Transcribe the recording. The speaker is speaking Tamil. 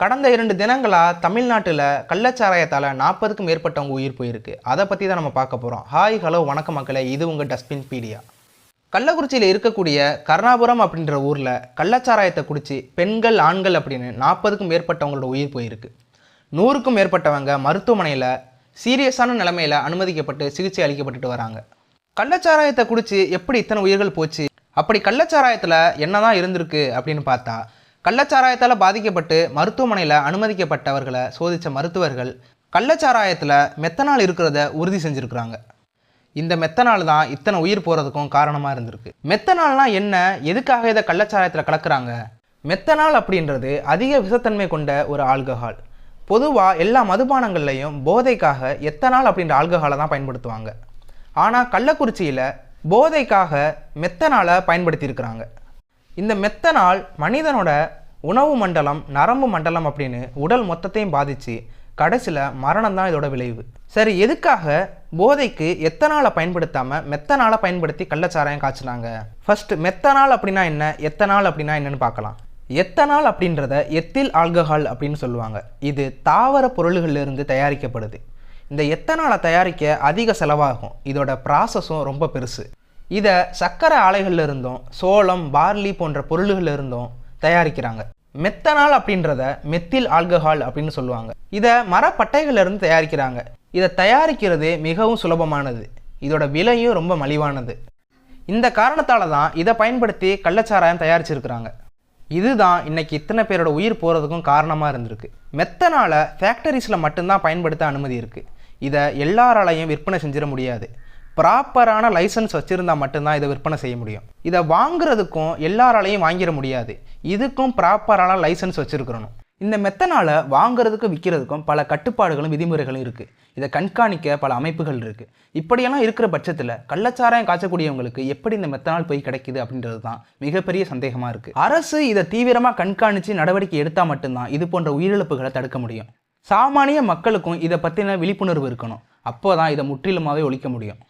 கடந்த இரண்டு தினங்களாக தமிழ்நாட்டில் கள்ளச்சாராயத்தால் நாற்பதுக்கும் மேற்பட்டவங்க உயிர் போயிருக்கு. அதை பற்றி தான் நம்ம பார்க்க போகிறோம் ஹாய் ஹலோ வணக்கம் மக்களே. இது உங்கள் டஸ்ட்பின் பீடியா கள்ளக்குறிச்சியில் இருக்கக்கூடிய கருணாபுரம் அப்படின்ற ஊரில் கள்ளச்சாராயத்தை குடித்து பெண்கள் ஆண்கள் அப்படின்னு நாற்பதுக்கும் மேற்பட்டவங்களோட உயிர் போயிருக்கு. நூறுக்கும் மேற்பட்டவங்க மருத்துவமனையில் சீரியஸான நிலைமையில் அனுமதிக்கப்பட்டு சிகிச்சை அளிக்கப்பட்டுட்டு வராங்க. கள்ளச்சாராயத்தை குடித்து எப்படி இத்தனை உயிர்கள் போச்சு? அப்படி கள்ளச்சாராயத்தில் என்னதான் இருந்திருக்கு அப்படின்னு பார்த்தா கள்ளச்சாராயத்தால் பாதிக்கப்பட்டு மருத்துவமனையில் அனுமதிக்கப்பட்டவர்களை சோதித்த மருத்துவர்கள் கள்ளச்சாராயத்தில் மெத்தனால் இருக்கிறத உறுதி செஞ்சுருக்கிறாங்க. இந்த மெத்தனால் தான் இத்தனை உயிர் போகிறதுக்கும் காரணமாக இருந்திருக்கு. மெத்தனால்னால் என்ன? எதுக்காக இதை கள்ளச்சாராயத்தில் கலக்கிறாங்க? மெத்தனால் அப்படின்றது அதிக விஷத்தன்மை கொண்ட ஒரு ஆல்கஹால். பொதுவாக எல்லா மதுபானங்கள்லையும் போதைக்காக எத்தனால் அப்படின்ற ஆல்கஹாலை தான் பயன்படுத்துவாங்க. ஆனால் கள்ளக்குறிச்சியில் போதைக்காக மெத்தனாலை பயன்படுத்தியிருக்கிறாங்க. இந்த மெத்தனால் மனிதனோட உணவு மண்டலம் நரம்பு மண்டலம் அப்படின்னு உடல் மொத்தத்தையும் பாதித்து கடைசியில் மரணம் தான் இதோட விளைவு. சரி எதுக்காக போதைக்கு எத்தனாலை பயன்படுத்தாமல் மெத்தனாலை பயன்படுத்தி கள்ளச்சாராயம் காய்ச்சினாங்க? ஃபர்ஸ்ட் மெத்தனால் அப்படின்னா என்ன? எத்தனால் அப்படின்னா என்னன்னு பார்க்கலாம். எத்தனால் அப்படின்றத எத்தில் ஆல்கஹால் அப்படின்னு சொல்லுவாங்க. இது தாவர பொருள்களிலிருந்து தயாரிக்கப்படுது. இந்த எத்தனாலை தயாரிக்க அதிக செலவாகும். இதோட ப்ராசஸும் ரொம்ப பெருசு. இதை சர்க்கரை ஆலைகளில் இருந்தும் சோளம் பார்லி போன்ற பொருள்கள்ல இருந்தும் தயாரிக்கிறாங்க. மெத்தனால் அப்படின்றத மெத்தில் ஆல்கஹால் அப்படின்னு சொல்லுவாங்க. இதை மரப்பட்டைகளிலிருந்து தயாரிக்கிறாங்க. இதை தயாரிக்கிறது மிகவும் சுலபமானது. இதோட விலையும் ரொம்ப மலிவானது. இந்த காரணத்தால் தான் இதை பயன்படுத்தி கள்ளச்சாராயம் தயாரிச்சிருக்கிறாங்க. இதுதான் இன்னைக்கு இத்தனை பேரோட உயிர் போகிறதுக்கும் காரணமாக இருந்திருக்கு. மெத்தனால் ஃபேக்டரிஸில் மட்டும்தான் பயன்படுத்த அனுமதி இருக்குது இதை எல்லாராலையும் விற்பனை செஞ்சிட முடியாது. ப்ராப்பரான லைசன்ஸ் வச்சுருந்தா மட்டும்தான் இதை விற்பனை செய்ய முடியும். இதை வாங்குறதுக்கும் எல்லாராலையும் வாங்கிட முடியாது. இதுக்கும் ப்ராப்பரான லைசன்ஸ் வச்சுருக்கணும். இந்த மெத்தனால் வாங்குறதுக்கும் விற்கிறதுக்கும் பல கட்டுப்பாடுகளும் விதிமுறைகளும் இருக்குது இதை கண்காணிக்க பல அமைப்புகள் இருக்குது இப்படியெல்லாம் இருக்கிற பட்சத்தில் கள்ளச்சாராயம் காய்ச்சக்கூடியவங்களுக்கு எப்படி இந்த மெத்தனால் போய் கிடைக்குது அப்படின்றது தான் மிகப்பெரிய சந்தேகமாக இருக்குது அரசு இதை தீவிரமாக கண்காணித்து நடவடிக்கை எடுத்தால் மட்டும்தான் இது போன்ற உயிரிழப்புகளை தடுக்க முடியும். சாமானிய மக்களுக்கும் இதை பற்றின விழிப்புணர்வு இருக்கணும். அப்போ தான் இதை முற்றிலுமாகவே ஒழிக்க முடியும்.